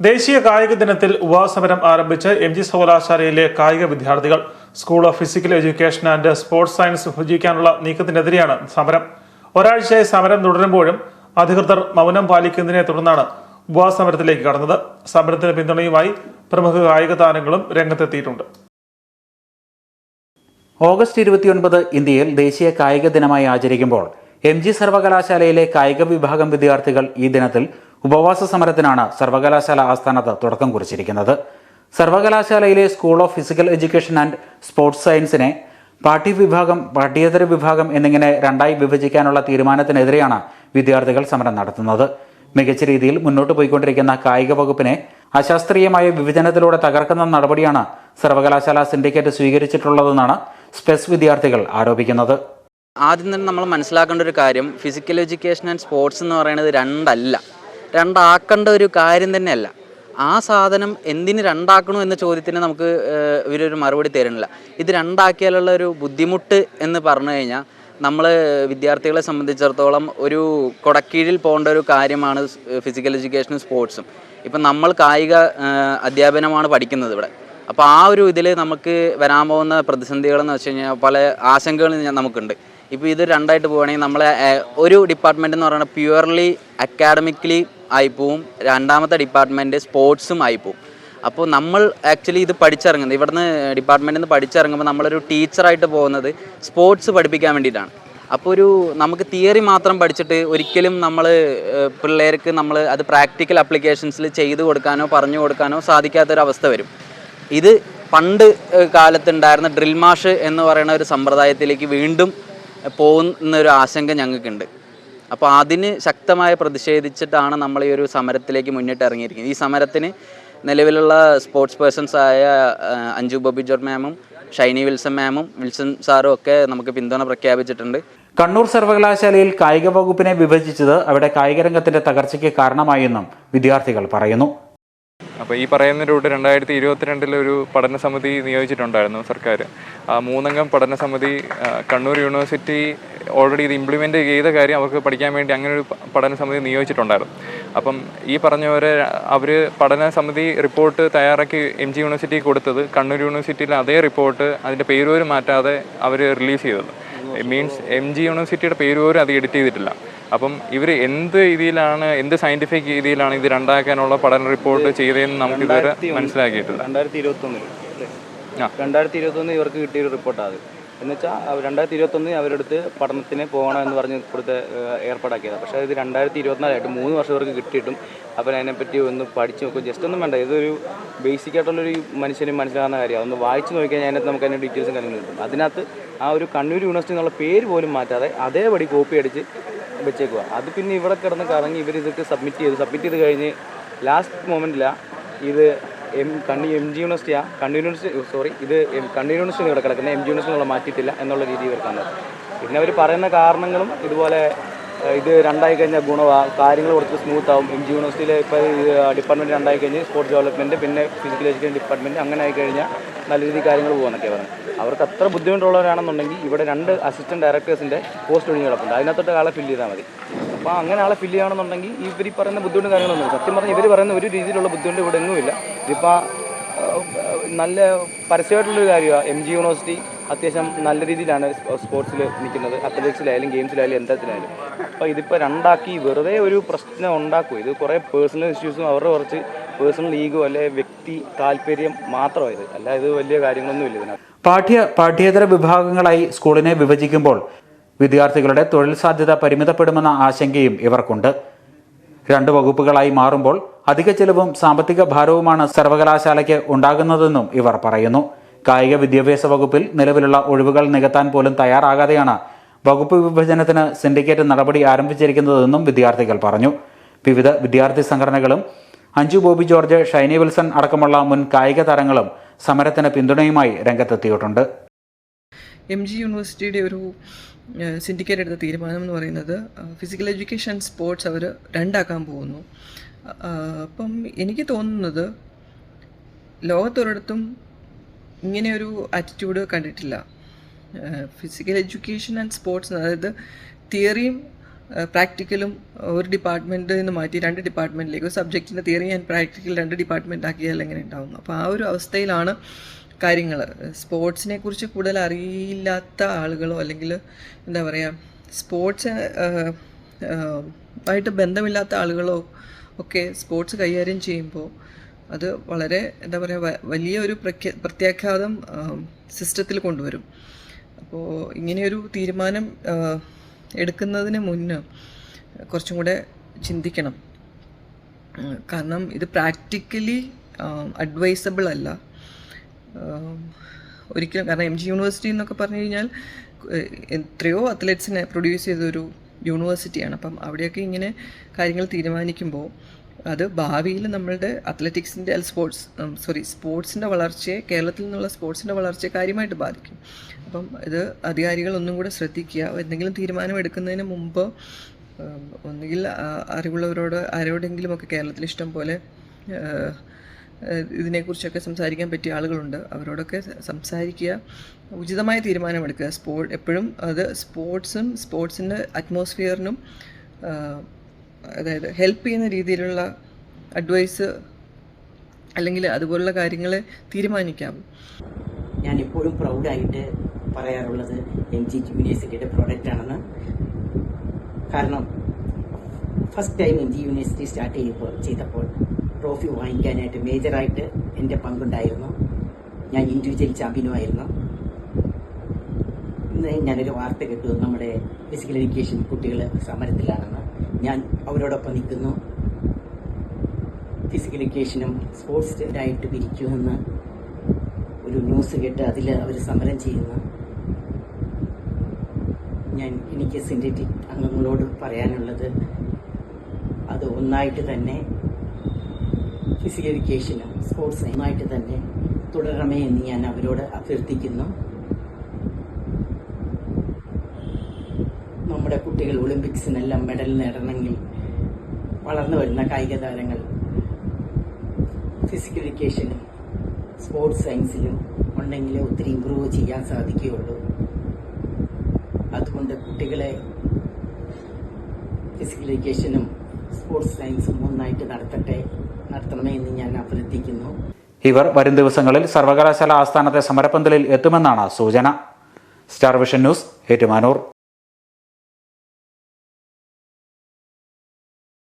ദേശീയ കായിക ദിനത്തിൽ ഉപവാസമരം ആരംഭിച്ച് എം ജി സർവകലാശാലയിലെ കായിക വിദ്യാർത്ഥികൾ school of physical education and sports science വിഭജിക്കാനുള്ള നീക്കത്തിനെതിരെയാണ് സമരം. ഒരാഴ്ചയായി സമരം തുടരുമ്പോഴും അധികൃതർ മൗനം പാലിക്കുന്നതിനെ തുടർന്നാണ് ഉപവാസമരത്തിലേക്ക് കടന്നത്. സമരത്തിന് പിന്തുണയുമായി പ്രമുഖ കായിക താരങ്ങളും രംഗത്തെത്തിയിട്ടുണ്ട്. ഓഗസ്റ്റ് ഇരുപത്തിയൊൻപത് ഇന്ത്യയിൽ ദേശീയ കായിക ദിനമായി ആചരിക്കുമ്പോൾ എം ജി സർവകലാശാലയിലെ കായിക വിഭാഗം വിദ്യാർത്ഥികൾ ഈ ദിനത്തിൽ ഉപവാസ സമരത്തിനാണ് സർവകലാശാല ആസ്ഥാനത്ത് തുടക്കം കുറിച്ചിരിക്കുന്നത്. സർവകലാശാലയിലെ school of physical education and sports സയൻസിനെ പാഠ്യ വിഭാഗം പാഠ്യേതര വിഭാഗം എന്നിങ്ങനെ രണ്ടായി വിഭജിക്കാനുള്ള തീരുമാനത്തിനെതിരെയാണ് വിദ്യാർത്ഥികൾ സമരം നടത്തുന്നത്. മികച്ച രീതിയിൽ മുന്നോട്ട് പോയിക്കൊണ്ടിരിക്കുന്ന കായിക വകുപ്പിനെ അശാസ്ത്രീയമായ വിഭജനത്തിലൂടെ തകർക്കുന്ന നടപടിയാണ് സർവകലാശാല സിൻഡിക്കേറ്റ് സ്വീകരിച്ചിട്ടുള്ളതെന്നാണ് സ്പെസ് വിദ്യാർത്ഥികൾ ആരോപിക്കുന്നത്. ആദ്യം തന്നെ നമ്മൾ മനസ്സിലാക്കേണ്ട ഒരു കാര്യം ഫിസിക്കൽ എഡ്യൂക്കേഷൻ ആൻഡ് സ്പോർട്സ് എന്ന് പറയുന്നത് രണ്ടല്ല. രണ്ടാക്കേണ്ട ഒരു കാര്യം തന്നെയല്ല. ആ സാധനം എന്തിന് രണ്ടാക്കണോ എന്ന ചോദ്യത്തിന് നമുക്ക് ഇവരൊരു മറുപടി തരുന്നില്ല. ഇത് രണ്ടാക്കിയാലുള്ള ഒരു ബുദ്ധിമുട്ട് എന്ന് പറഞ്ഞു കഴിഞ്ഞാൽ നമ്മൾ വിദ്യാർത്ഥികളെ സംബന്ധിച്ചിടത്തോളം ഒരു കൊടക്കീഴിൽ പോകേണ്ട ഒരു കാര്യമാണ് ഫിസിക്കൽ എഡ്യൂക്കേഷനും സ്പോർട്സും ഇപ്പം നമ്മൾ കായിക അധ്യാപനമാണ് പഠിക്കുന്നത് ഇവിടെ. അപ്പോൾ ആ ഒരു ഇതിൽ നമുക്ക് വരാൻ പോകുന്ന പ്രതിസന്ധികളെന്ന് വെച്ച് കഴിഞ്ഞാൽ പല ആശങ്കകളും നമുക്കുണ്ട്. ഇപ്പോൾ ഇത് രണ്ടായിട്ട് പോവുകയാണെങ്കിൽ നമ്മളെ ഒരു ഡിപ്പാർട്ട്മെന്റ് എന്ന് പറയുന്നത് പ്യുവർലി അക്കാഡമിക്കലി ആയിപ്പോവും രണ്ടാമത്തെ ഡിപ്പാർട്ട്മെന്റ് സ്പോർട്സും ആയി ആയിപ്പോവും അപ്പോൾ നമ്മൾ ആക്ച്വലി ഇത് പഠിച്ചിറങ്ങുന്നത് ഇവിടുന്ന് ഡിപ്പാർട്ട്മെന്റിൽ നിന്ന് പഠിച്ചിറങ്ങുമ്പോൾ നമ്മളൊരു ടീച്ചറായിട്ട് പോകുന്നത് സ്പോർട്സ് പഠിപ്പിക്കാൻ വേണ്ടിയിട്ടാണ്. അപ്പോൾ ഒരു നമുക്ക് തിയറി മാത്രം പഠിച്ചിട്ട് ഒരിക്കലും നമ്മൾ പിള്ളേർക്ക് നമ്മൾ അത് പ്രാക്ടിക്കൽ അപ്ലിക്കേഷൻസിൽ ചെയ്തു കൊടുക്കാനോ പറഞ്ഞു കൊടുക്കാനോ സാധിക്കാത്തൊരവസ്ഥ വരും. ഇത് പണ്ട് കാലത്തുണ്ടായിരുന്ന ഡ്രിൽ മാഷ് എന്ന് പറയുന്ന ഒരു സമ്പ്രദായത്തിലേക്ക് വീണ്ടും പോകുന്ന ഒരു ആശങ്ക ഞങ്ങൾക്കുണ്ട്. അപ്പോൾ അതിന് ശക്തമായി പ്രതിഷേധിച്ചിട്ടാണ് നമ്മൾ ഈ ഒരു സമരത്തിലേക്ക് മുന്നിട്ട് ഇറങ്ങിയിരിക്കുന്നത്. ഈ സമരത്തിന് നിലവിലുള്ള സ്പോർട്സ് പേഴ്സൺസ് ആയ അഞ്ജു ബോബി ജോർജ് മാമും ഷൈനി വിൽസൺ മാമും വിൽസൺ സാറും ഒക്കെ നമുക്ക് പിന്തുണ പ്രഖ്യാപിച്ചിട്ടുണ്ട്. കണ്ണൂർ സർവകലാശാലയിൽ കായിക വകുപ്പിനെ വിഭജിച്ചത് അവിടെ കായിക രംഗത്തിന്റെ തകർച്ചയ്ക്ക് കാരണമായെന്നും വിദ്യാർത്ഥികൾ പറയുന്നു. അപ്പോൾ ഈ പറയുന്ന റൂട്ട് രണ്ടായിരത്തി പഠന സമിതി നിയോഗിച്ചിട്ടുണ്ടായിരുന്നു സർക്കാർ ആ മൂന്നംഗം പഠന സമിതി കണ്ണൂർ യൂണിവേഴ്സിറ്റി ഓൾറെഡി ഇത് ഇംപ്ലിമെന്റ് ചെയ്ത കാര്യം അവർക്ക് പഠിക്കാൻ വേണ്ടി അങ്ങനെ ഒരു പഠന സമിതി നിയോഗിച്ചിട്ടുണ്ടായിരുന്നു. അപ്പം ഈ പറഞ്ഞ പോലെ അവർ പഠന സമിതി റിപ്പോർട്ട് തയ്യാറാക്കി എം ജി യൂണിവേഴ്സിറ്റി കൊടുത്തത് കണ്ണൂർ യൂണിവേഴ്സിറ്റിയിലെ അതേ റിപ്പോർട്ട് അതിന്റെ പേരുപോലും മാറ്റാതെ അവർ റിലീസ് ചെയ്തത്. മീൻസ് എം ജി യൂണിവേഴ്സിറ്റിയുടെ പേര് പോലും അത് എഡിറ്റ് ചെയ്തിട്ടില്ല. അപ്പം ഇവർ എന്ത് രീതിയിലാണ് എന്ത് സയന്റിഫിക് രീതിയിലാണ് ഇത് രണ്ടാക്കാനുള്ള പഠന റിപ്പോർട്ട് ചെയ്തതെന്ന് നമുക്ക് ഇതുവരെ മനസ്സിലാക്കിയിട്ടില്ല. രണ്ടായിരത്തി ഇരുപത്തൊന്നിൽ ആ. രണ്ടായിരത്തി ഇരുപത്തൊന്ന് ഇവർക്ക് കിട്ടിയ റിപ്പോർട്ടാണ് അത് എന്ന് വെച്ചാൽ രണ്ടായിരത്തി ഇരുപത്തൊന്നിൽ അവരെടുത്ത് പഠനത്തിന് പോകണം എന്ന് പറഞ്ഞ് കൊടുത്ത് ഏർപ്പാടാക്കിയത്. ഏർപ്പാടാക്കിയതാണ് പക്ഷേ ഇത് രണ്ടായിരത്തി ഇരുപത്തിനാലായിട്ട് മൂന്ന് വർഷം അവർക്ക് കിട്ടിയിട്ടും അവർ അതിനെപ്പറ്റി ഒന്ന് പഠിച്ച് നോക്കും. ജസ്റ്റ് ഒന്നും വേണ്ട ഇതൊരു ബേസിക് ആയിട്ടുള്ളൊരു മനുഷ്യന് മനസ്സിലാകുന്ന കാര്യമാണ്. ഒന്ന് വായിച്ച് നോക്കിയാൽ അതിനകത്ത് നമുക്ക് അതിന്റെ ഡീറ്റെയിൽസും കാര്യങ്ങളും കിട്ടും. അതിനകത്ത് ആ ഒരു കണ്ണൂർ യൂണിവേഴ്സിറ്റി എന്നുള്ള പേര് പോലും മാറ്റാതെ അതേപടി കോപ്പി അടിച്ച് വെച്ചേക്കുക അത് പിന്നെ ഇവിടെ കിടന്ന് കറങ്ങി ഇവർ ഇതൊക്കെ സബ്മിറ്റ് ചെയ്ത് സബ്മിറ്റ് ചെയ്ത് കഴിഞ്ഞ് ലാസ്റ്റ് മൊമെന്റിലാണ് ഇത് എം കണ്ണി എം ജി യൂണിവേഴ്സിറ്റിയാ. കണ്ണി യൂണിവേഴ്സിറ്റി സോറി ഇത് കണ്ണൂർ യൂണിവേഴ്സിറ്റി ഇവിടെ കിടക്കുന്നത്. എം ജി യൂണിവേഴ്സിറ്റി മാറ്റിയിട്ടില്ല എന്നുള്ള രീതി ഇവർക്കാണ് പിന്നെ അവർ പറയുന്ന കാരണങ്ങളും ഇതുപോലെ ഇത് രണ്ടായി കഴിഞ്ഞാൽ ഗുണമാണ് കാര്യങ്ങൾ കുറച്ച് സ്മൂത്ത് ആവും. എം ജി യൂണിവേഴ്സിറ്റിയിലെ ഇപ്പോൾ ഡിപ്പാർട്ട്മെന്റ് രണ്ടായി കഴിഞ്ഞ് സ്പോർട്സ് ഡെവലപ്മെന്റ് പിന്നെ ഫിസിക്കൽ എഡ്യൂക്കേഷൻ ഡിപ്പാർട്ട്മെന്റ് അങ്ങനെ ആയി കഴിഞ്ഞാൽ നല്ല രീതിയിൽ കാര്യങ്ങൾ പോകുന്നൊക്കെ പറഞ്ഞു അവർക്ക് അത്ര ബുദ്ധിമുട്ടുള്ളവരാണെന്നുണ്ടെങ്കിൽ ഇവിടെ രണ്ട് അസിസ്റ്റന്റ് ഡയറക്ടേഴ്സിന്റെ പോസ്റ്റ് ഒഴിഞ്ഞ് കിടപ്പുണ്ട്. അതിനകത്തോട്ട് ആളെ ഫില്ല് ചെയ്താൽ മതി. അപ്പോൾ അങ്ങനെ ആളെ ഫില്ല് ചെയ്യണമെന്നുണ്ടെങ്കിൽ ഇവർ പറയുന്ന ബുദ്ധിമുട്ടും കാര്യങ്ങളൊന്നും സത്യം പറഞ്ഞാൽ ഇവർ പറയുന്ന ഒരു രീതിയിലുള്ള ബുദ്ധിമുട്ട് ഇവിടെ എങ്ങുമില്ല ഇതിപ്പോൾ നല്ല പരസ്യമായിട്ടുള്ളൊരു കാര്യമാണ് എം ജി യൂണിവേഴ്സിറ്റി അത്യാവശ്യം നല്ല രീതിയിലാണ് സ്പോർട്സിൽ നിൽക്കുന്നത്. അത്ലറ്റിക്സിലായാലും ഗെയിംസിലായാലും എന്താത്തിലായാലും അപ്പോൾ ഇതിപ്പോൾ രണ്ടാക്കി വെറുതെ ഒരു പ്രശ്നം ഉണ്ടാക്കും ഇത് കുറേ പേഴ്സണൽ ഇഷ്യൂസും അവരുടെ കുറച്ച് പേഴ്സണൽ ഈഗോ അല്ലെ വ്യക്തി താല്പര്യം മാത്രമായത് അല്ല ഇത് വലിയ കാര്യങ്ങളൊന്നുമില്ല ഇതിനകത്ത്. പാഠ്യ പാഠ്യേതര വിഭാഗങ്ങളായി സ്കൂളിനെ വിഭജിക്കുമ്പോൾ വിദ്യാർത്ഥികളുടെ തൊഴിൽ സാധ്യത പരിമിതപ്പെടുമെന്ന ആശങ്കയും ഇവർക്കുണ്ട്. രണ്ട് വകുപ്പുകളായി മാറുമ്പോൾ അധിക ചെലവും സാമ്പത്തിക ഭാരവുമാണ് സർവകലാശാലയ്ക്ക് ഉണ്ടാകുന്നതെന്നും ഇവർ പറയുന്നു. കായിക വിദ്യാഭ്യാസ വകുപ്പിൽ നിലവിലുള്ള ഒഴിവുകൾ നികത്താൻ പോലും തയ്യാറാകാതെയാണ് വകുപ്പ് വിഭജനത്തിന് സിൻഡിക്കേറ്റ് നടപടി ആരംഭിച്ചിരിക്കുന്നതെന്നും വിദ്യാർത്ഥികൾ പറഞ്ഞു. വിവിധ വിദ്യാർത്ഥി സംഘടനകളും അഞ്ജു ബോബി ജോർജ് ഷൈനി വിൽസൺ അടക്കമുള്ള മുൻ കായിക താരങ്ങളും സമരത്തിന് പിന്തുണയുമായി രംഗത്തെത്തിയിട്ടുണ്ട്. എം ജി യൂണിവേഴ്സിറ്റിയുടെ ഒരു സിൻഡിക്കേറ്റ് എടുത്ത തീരുമാനം എന്ന് പറയുന്നത് ഫിസിക്കൽ എഡ്യൂക്കേഷൻ സ്പോർട്സ് അവർ രണ്ടാക്കാൻ പോകുന്നു. അപ്പം എനിക്ക് തോന്നുന്നത് ലോകത്തൊരിടത്തും ഇങ്ങനെയൊരു ആറ്റിറ്റ്യൂഡ് കണ്ടിട്ടില്ല. ഫിസിക്കൽ എഡ്യൂക്കേഷൻ ആൻഡ് സ്പോർട്സ് അതായത് തിയറിയും പ്രാക്ടിക്കലും ഒരു ഡിപ്പാർട്ട്മെന്റിൽ നിന്ന് മാറ്റി രണ്ട് ഡിപ്പാർട്ട്മെന്റിലേക്ക് ഒരു സബ്ജക്റ്റിന്റെ തിയറി ആൻഡ് പ്രാക്ടിക്കൽ രണ്ട് ഡിപ്പാർട്ട്മെന്റ് ആക്കിയാൽ എങ്ങനെ ഉണ്ടാവും? അപ്പോൾ ആ ഒരു അവസ്ഥയിലാണ് കാര്യങ്ങൾ സ്പോർട്സിനെ കുറിച്ച് കൂടുതൽ അറിയില്ലാത്ത ആളുകളോ അല്ലെങ്കിൽ എന്താ പറയുക സ്പോർട്സ് ആയിട്ട് ബന്ധമില്ലാത്ത ആളുകളോ ഒക്കെ സ്പോർട്സ് കൈകാര്യം ചെയ്യുമ്പോൾ അത് വളരെ എന്താ പറയുക വലിയ ഒരു പ്രഖ്യാ പ്രത്യാഘാതം സിസ്റ്റത്തിൽ കൊണ്ടുവരും. അപ്പോൾ ഇങ്ങനെയൊരു തീരുമാനം എടുക്കുന്നതിന് മുന്ന് കുറച്ചും കൂടെ ചിന്തിക്കണം. കാരണം ഇത് പ്രാക്ടിക്കലി അഡ്വൈസബിൾ അല്ല. ഒരിക്കലും കാരണം എം ജി യൂണിവേഴ്സിറ്റി എന്നൊക്കെ പറഞ്ഞു കഴിഞ്ഞാൽ എത്രയോ അത്ലറ്റ്സിനെ പ്രൊഡ്യൂസ് ചെയ്തൊരു യൂണിവേഴ്സിറ്റിയാണ്. അപ്പം അവിടെയൊക്കെ ഇങ്ങനെ കാര്യങ്ങൾ തീരുമാനിക്കുമ്പോൾ അത് ഭാവിയിൽ നമ്മളുടെ അത്ലറ്റിക്സിന്റെ സ്പോർട്സ് സോറി സ്പോർട്സിന്റെ വളർച്ചയെ കേരളത്തിൽ നിന്നുള്ള സ്പോർട്സിന്റെ വളർച്ചയെ കാര്യമായിട്ട് ബാധിക്കും. അപ്പം ഇത് അധികാരികൾ ഒന്നും കൂടെ ശ്രദ്ധിക്കുക. എന്തെങ്കിലും തീരുമാനം എടുക്കുന്നതിന് മുമ്പ് ഒന്നുകിൽ അറിവുള്ളവരോട് ആരോടെങ്കിലുമൊക്കെ കേരളത്തിൽ ഇഷ്ടം പോലെ ഇതിനെക്കുറിച്ചൊക്കെ സംസാരിക്കാൻ പറ്റിയ ആളുകളുണ്ട്. അവരോടൊക്കെ സംസാരിക്കുക ഉചിതമായ തീരുമാനമെടുക്കുക. സ്പോ എപ്പോഴും അത് സ്പോർട്സും സ്പോർട്സിന്റെ അറ്റ്മോസ്ഫിയറിനും അതായത് ഹെൽപ്പ് ചെയ്യുന്ന രീതിയിലുള്ള അഡ്വൈസ് അല്ലെങ്കിൽ അതുപോലുള്ള കാര്യങ്ങളെ തീരുമാനിക്കാം. ഞാൻ എപ്പോഴും പ്രൗഡായിട്ട് പറയാറുള്ളത് എം ജി യൂണിവേഴ്സിറ്റിയുടെ പ്രോഡക്റ്റ് ആണെന്ന് കാരണം first time M G university start ചെയ്യുമ്പോൾ ചെയ്തപ്പോൾ ട്രോഫി വാങ്ങിക്കാനായിട്ട് മേജറായിട്ട് എന്റെ പങ്കുണ്ടായിരുന്നു. ഞാൻ ഇൻഡിവിജ്വൽ ചാമ്പ്യനുമായിരുന്നു ഇന്ന് ഞാനൊരു വാർത്ത കേട്ടു. നമ്മുടെ ഫിസിക്കൽ എഡ്യൂക്കേഷൻ കുട്ടികൾ സമരത്തിലാണെന്ന്. ഞാൻ അവരോടൊപ്പം നിൽക്കുന്നു. ഫിസിക്കൽ എഡ്യൂക്കേഷനും സ്പോർട്സ് ആയിട്ട് പിരിക്കുമെന്ന് ഒരു ന്യൂസ് കേട്ട് അതിൽ അവർ സമരം ചെയ്യുന്നു. ഞാൻ എനിക്ക് സിൻഡറ്റിക് അംഗങ്ങളോട് പറയാനുള്ളത് അത് ഒന്നായിട്ട് തന്നെ ഫിസിക്കൽ എഡ്യൂക്കേഷനും സ്പോർട്സ് നന്നായിട്ട് തന്നെ തുടരണമേ എന്ന് ഞാൻ അവരോട് അഭ്യർത്ഥിക്കുന്നു. നമ്മുടെ കുട്ടികൾ ഒളിമ്പിക്സിനെല്ലാം മെഡൽ നേടണമെങ്കിൽ വളർന്നു വരുന്ന കായിക താരങ്ങൾ ഫിസിക്കൽ എഡ്യൂക്കേഷനും സ്പോർട്സ് സയൻസിലും ഉണ്ടെങ്കിൽ ഒത്തിരി ഇമ്പ്രൂവ് ചെയ്യാൻ സാധിക്കുകയുള്ളൂ. അതുകൊണ്ട് കുട്ടികളെ ഫിസിക്കൽ എഡ്യൂക്കേഷനും സ്പോർട്സ് സയൻസും ഒന്നായിട്ട് നടത്തട്ടെ. ഞാൻ ഇവർ വരും ദിവസങ്ങളിൽ സർവകലാശാല ആസ്ഥാനത്തെ സമരപ്പന്തലിൽ എത്തുമെന്നാണ് സൂചന. Star vision news Ettumanoor.